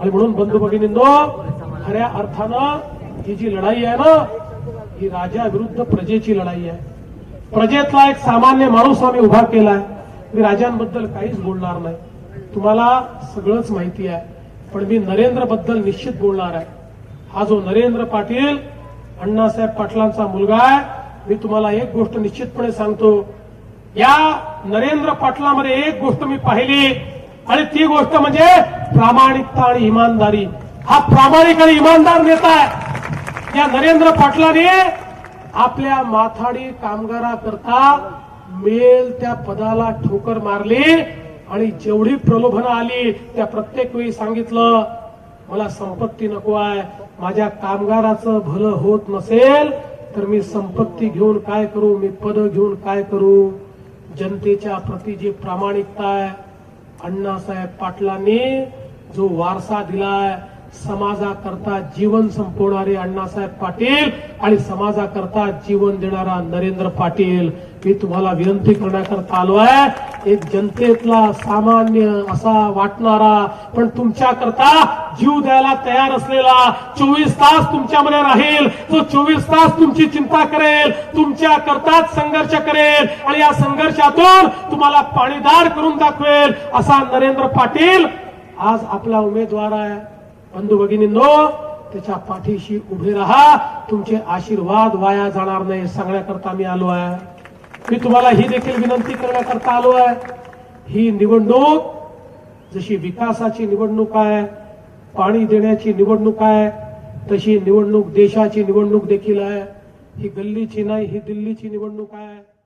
आणि म्हणून बंधू भगिनींनो खऱ्या अर्थानं ही जी लढाई आहे ना ही राजा विरुद्ध प्रजेची लढाई आहे. प्रजेतला एक सामान्य माणूस आम्ही उभा केलाय. मी राजांबद्दल काहीच बोलणार नाही. तुम्हाला सगळंच माहिती आहे. पण मी नरेंद्रबद्दल निश्चित बोलणार आहे. हा जो नरेंद्र पाटील अण्णासाहेब पाटलांचा मुलगा आहे मी तुम्हाला एक गोष्ट निश्चितपणे सांगतो. या नरेंद्र पाटलामध्ये एक गोष्ट मी पाहिली. आणि ती गोष्ट म्हणजे प्रामाणिकता आणि इमानदारी. हा प्रामाणिक आणि इमानदार नेता आहे. या नरेंद्र पाटलाने आपल्या माथाडी कामगाराकरता मेल त्या पदाला ठोकर मारली आणि जेवढी प्रलोभनं आली त्या प्रत्येक वेळी सांगितलं मला संपत्ती नको आहे. माझ्या कामगाराचं भलं होत नसेल तर मी संपत्ती घेऊन काय करू? मी पद घेऊन काय करू? जनतेच्या प्रती जी प्रामाणिकता आहे अण्णासाहेब पाटलांनी जो वारसा दिलाय समाजाकरता जीवन संपवणारे अण्णासाहेब पाटील आणि समाजाकरता जीवन देणारा नरेंद्र पाटील. मी तुम्हाला विनंती करण्याकरता आलो आहे एक जनतेतला सामान्य असा वाटणारा पण तुमच्याकरता जीव द्यायला तयार असलेला चोवीस तास तुमच्यामध्ये राहील. तो चोवीस तास तुमची चिंता करेल तुमच्याकरताच संघर्ष करेल आणि या संघर्षातून तुम्हाला पाणीदार करून दाखवेल असा नरेंद्र पाटील आज आपला उमेदवार आहे. बंधू भगिनींनो त्याच्या पाठीशी उभे राहा. तुमचे आशीर्वाद वाया जाणार नाही. सांगण्याकरता मी आलो आहे. मी तुम्हाला ही देखील विनंती करण्याकरता आलो आहे. ही निवडणूक जशी विकासाची निवडणूक आहे पाणी देण्याची निवडणूक आहे तशी निवडणूक देशाची निवडणूक देखील आहे. ही गल्लीची नाही ही दिल्लीची निवडणूक आहे.